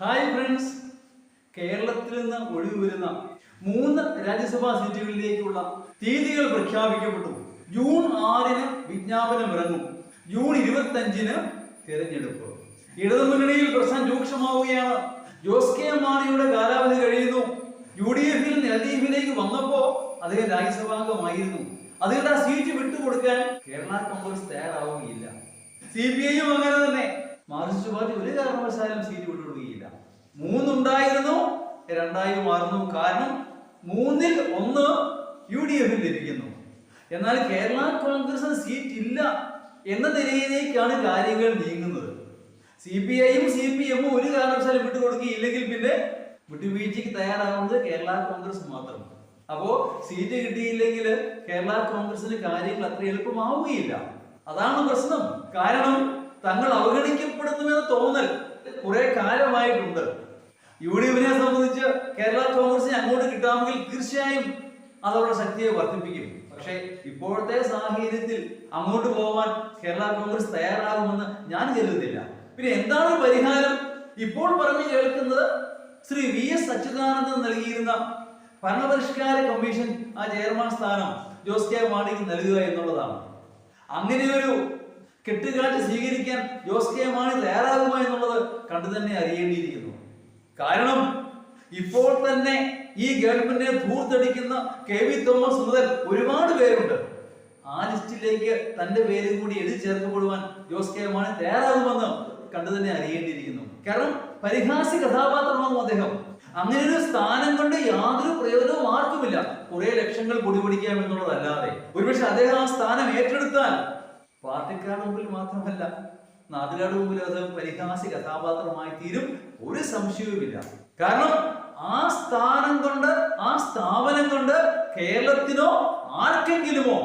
Hi friends കേരളത്തിൽ നിന്ന് ഒഴിവ് വരുന്ന മൂന്ന് രാജ്യസഭാ സീറ്റുകളിലേക്കുള്ള തീയതികൾ പ്രഖ്യാപിക്കപ്പെട്ടു. ജൂൺ ആറിന് വിജ്ഞാപനം ഇറങ്ങും. ജൂൺ ഇരുപത്തി അഞ്ചിന് തിരഞ്ഞെടുപ്പ്. ഇടതുമുന്നണിയിൽ പ്രശ്നം രൂക്ഷമാവുകയാണ്. ജോസ് കെ മാണിയുടെ കാലാവധി കഴിയുന്നു. യു ഡി എഫിൽ എൽഡിഎഫിലേക്ക് വന്നപ്പോ അദ്ദേഹം രാജ്യസഭാംഗമായിരുന്നു. അതുകൊണ്ട് ആ സീറ്റ് വിട്ടുകൊടുക്കാൻ കേരള കോൺഗ്രസ് തയ്യാറാവുകയില്ല. സി പി ഐയും അങ്ങനെ തന്നെ. മാർക്സിസ്റ്റ് പാർട്ടി ഒരു കാരണവശാലും സീറ്റ് വിട്ടുകൊടുക്കുകയില്ല മൂന്നുണ്ടായിരുന്നു രണ്ടായി മാറുന്നു. കാരണം മൂന്നിൽ ഒന്ന് യു ഡി എഫിൽ ലഭിക്കുന്നു. എന്നാൽ കേരള കോൺഗ്രസിന് സീറ്റ് ഇല്ല എന്ന നിലയിലേക്കാണ് കാര്യങ്ങൾ നീങ്ങുന്നത്. സി പി ഐയും സി പി എമ്മും ഒരു കാരണവശാലും വിട്ടുകൊടുക്കുകയില്ലെങ്കിൽ പിന്നെ വിട്ടുവീഴ്ചയ്ക്ക് തയ്യാറാകുന്നത് കേരള കോൺഗ്രസ് മാത്രം. അപ്പോ സീറ്റ് കിട്ടിയില്ലെങ്കിൽ കേരള കോൺഗ്രസിന് കാര്യങ്ങൾ അത്ര എളുപ്പമാവുകയില്ല. അതാണ് പ്രശ്നം. കാരണം തങ്ങൾ അവഗണിക്കപ്പെടുന്നുവെന്ന തോന്നൽ. കുറെ കാലമായിട്ടുണ്ട്. യു ഡി എഫിനെ സംബന്ധിച്ച് കേരള കോൺഗ്രസിന് അങ്ങോട്ട് കിട്ടാമെങ്കിൽ തീർച്ചയായും അതവരുടെ ശക്തിയെ വർദ്ധിപ്പിക്കും. പക്ഷേ ഇപ്പോഴത്തെ സാഹചര്യത്തിൽ അങ്ങോട്ട് പോകാൻ കേരള കോൺഗ്രസ് തയ്യാറാകുമെന്ന് ഞാൻ കരുതുന്നില്ല. പിന്നെ എന്താണ് പരിഹാരം? ഇപ്പോൾ പറഞ്ഞു കേൾക്കുന്നത് ശ്രീ വി എസ് അച്യുതാനന്ദൻ നൽകിയിരുന്ന ഭരണപരിഷ്കാര കമ്മീഷൻ ആ ചെയർമാൻ സ്ഥാനം ജോസ് കെ മാണിക്ക് നൽകുക എന്നുള്ളതാണ്. അങ്ങനെ ഒരു കെട്ടുകാഴ്ച സ്വീകരിക്കാൻ ജോസ് കെ മാണി തയ്യാറാകുമോ എന്നുള്ളത് കണ്ടു തന്നെ അറിയേണ്ടിയിരിക്കുന്നു. കാരണം ഇപ്പോൾ തന്നെ ഈ ഗവൺമെന്റിനെ ധൂർത്തടിക്കുന്ന കെ വി തോമസ് മുതൽ ഒരുപാട് പേരുണ്ട്. ആ ലിസ്റ്റിലേക്ക് തന്റെ പേരും കൂടി എഴുതി ചേർക്കപ്പെടുവാൻ ജോസ് കെ മാണി തയ്യാറാകുമെന്ന് കണ്ടു തന്നെ അറിയേണ്ടിയിരിക്കുന്നു. കാരണം പരിഹാസി കഥാപാത്രമാകും അദ്ദേഹം. അങ്ങനെ ഒരു സ്ഥാനം കൊണ്ട് യാതൊരു പ്രയോജനവും ആർക്കുമില്ല. കുറെ ലക്ഷങ്ങൾ പൊടിപിടിക്കാം എന്നുള്ളതല്ലാതെ. ഒരുപക്ഷെ അദ്ദേഹം ആ സ്ഥാനം ഏറ്റെടുത്താൽ പാർട്ടിക്കാരുടെ മുമ്പിൽ മാത്രമല്ല നാട്ടുകാരുടെ മുമ്പിൽ അത് പരിഹാസി കഥാപാത്രമായി തീരും. ഒരു സംശയവുമില്ല. കാരണം ആ സ്ഥാനം കൊണ്ട് ആ സ്ഥാപനം കൊണ്ട് കേരളത്തിനോ ആർക്കെങ്കിലുമോ